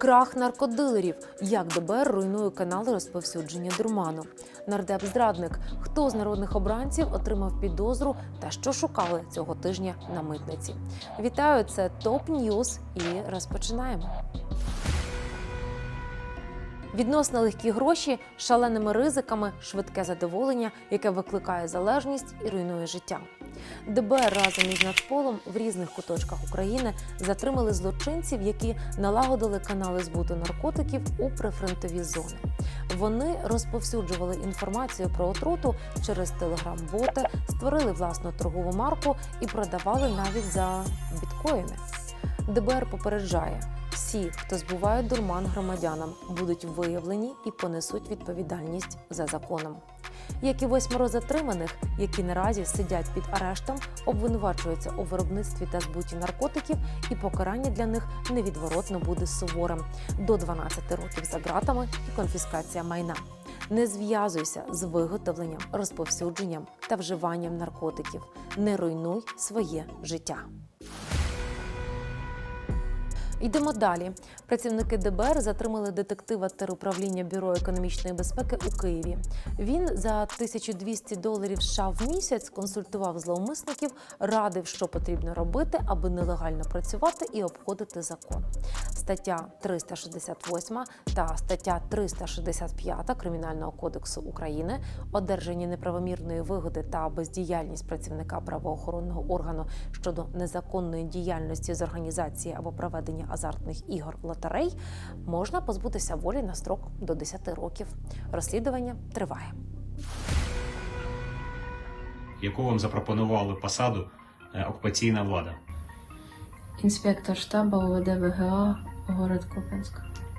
Крах наркодилерів. Як ДБР руйнує канали розповсюдження дурману. Нардеп-зрадник. Хто з народних обранців отримав підозру та що шукали цього тижня на митниці? Вітаю, це ТОП Ньюз і розпочинаємо. Відносно легкі гроші, шаленими ризиками, швидке задоволення, яке викликає залежність і руйнує життя. ДБР разом із Нацполом в різних куточках України затримали злочинців, які налагодили канали збуту наркотиків у прифронтові зони. Вони розповсюджували інформацію про отруту через телеграм-боти, створили власну торгову марку і продавали навіть за біткоїни. ДБР попереджає. Всі, хто збуває дурман громадянам, будуть виявлені і понесуть відповідальність за законом. Як і восьмеро затриманих, які наразі сидять під арештом, обвинувачуються у виробництві та збуті наркотиків, і покарання для них невідворотно буде суворим до 12 років за ґратами і конфіскація майна. Не зв'язуйся з виготовленням, розповсюдженням та вживанням наркотиків. Не руйнуй своє життя. Йдемо далі. Працівники ДБР затримали детектива теруправління Бюро економічної безпеки у Києві. Він за 1200 доларів США в місяць консультував зловмисників, радив, що потрібно робити, аби нелегально працювати і обходити закон. Стаття 368 та стаття 365 Кримінального кодексу України одержання неправомірної вигоди та бездіяльність працівника правоохоронного органу щодо незаконної діяльності з організації або проведення азартних ігор лотерей можна позбутися волі на строк до 10 років. Розслідування триває. яку вам запропонували посаду е, окупаційна влада. Інспектор штабу ОВД ВГА город Куп'янськ.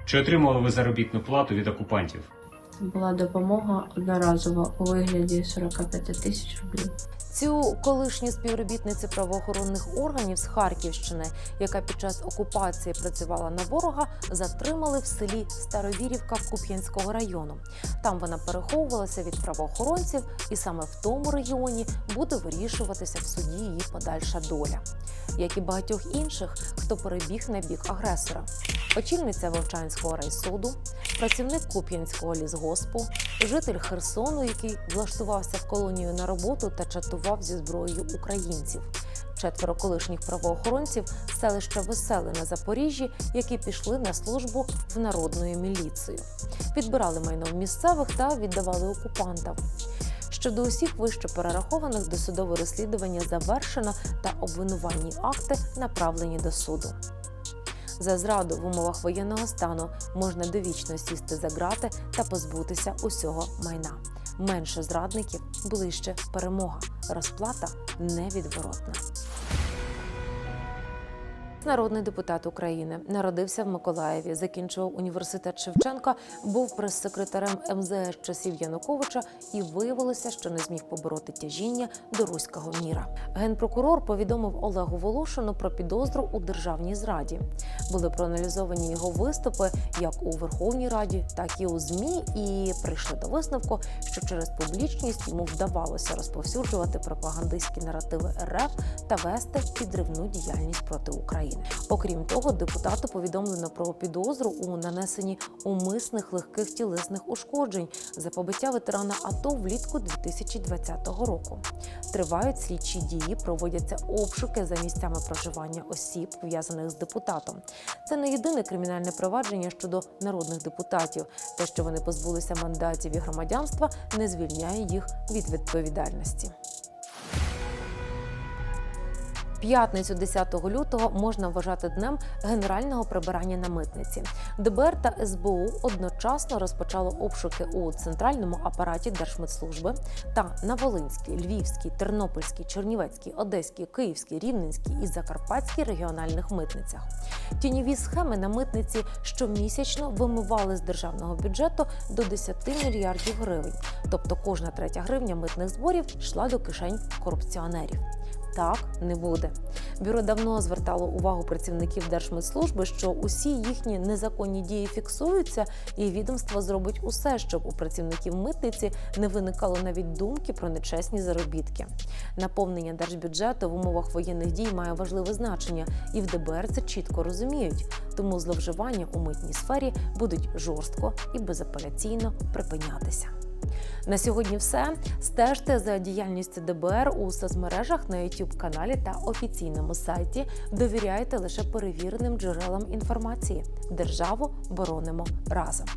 Чи отримували ви заробітну плату від окупантів? Була допомога одноразова у вигляді 45 тисяч рублів. Цю колишню співробітницю правоохоронних органів з Харківщини, яка під час окупації працювала на ворога, затримали в селі Старовірівка Куп'янського району. Там вона переховувалася від правоохоронців, і саме в тому регіоні буде вирішуватися в суді її подальша доля, як і багатьох інших, хто перебіг на бік агресора. Очільниця Вовчанського райсуду, працівник Куп'янського лісгоспу, житель Херсону, який влаштувався в колонію на роботу та чатував зі зброєю українців. Четверо колишніх правоохоронців селища Веселе на Запоріжжі, які пішли на службу в народною міліцію, підбирали майно в місцевих та віддавали окупантам. Щодо усіх вище перерахованих досудове розслідування завершено та обвинувальні акти направлені до суду. За зраду в умовах воєнного стану можна довічно сісти за ґрати та позбутися усього майна. Менше зрадників ближче перемога. Розплата невідворотна. Народний депутат України народився в Миколаєві, закінчував університет Шевченка, був прес-секретарем МЗС часів Януковича і виявилося, що не зміг побороти тяжіння до руського міра. Генпрокурор повідомив Олегу Волошину про підозру у державній зраді. Були проаналізовані його виступи як у Верховній Раді, так і у ЗМІ, і прийшли до висновку, що через публічність йому вдавалося розповсюджувати пропагандистські наративи РФ та вести підривну діяльність проти України. Окрім того, депутату повідомлено про підозру у нанесенні умисних легких тілесних ушкоджень за побиття ветерана АТО влітку 2020 року. Тривають слідчі дії, проводяться обшуки за місцями проживання осіб, пов'язаних з депутатом. Це не єдине кримінальне провадження щодо народних депутатів. Те, що вони позбулися мандатів і громадянства, не звільняє їх від відповідальності. П'ятницю 10 лютого можна вважати днем генерального прибирання на митниці. ДБР та СБУ одночасно розпочало обшуки у центральному апараті Держмитслужби та на Волинській, Львівській, Тернопільській, Чернівецькій, Одеській, Київській, Рівненській і Закарпатській регіональних митницях. Тіньові схеми на митниці щомісячно вимивали з державного бюджету до 10 мільярдів гривень. Тобто кожна третя гривня митних зборів йшла до кишень корупціонерів. Так не буде. Бюро давно звертало увагу працівників Держмитслужби, що усі їхні незаконні дії фіксуються, і відомство зробить усе, щоб у працівників митниці не виникало навіть думки про нечесні заробітки. Наповнення держбюджету в умовах воєнних дій має важливе значення, і в ДБР це чітко розуміють. Тому зловживання у митній сфері будуть жорстко і безапеляційно припинятися. На сьогодні все. Стежте за діяльністю ДБР у соцмережах на youtube каналі та офіційному сайті. Довіряйте лише перевіреним джерелам інформації. Державу боронимо разом.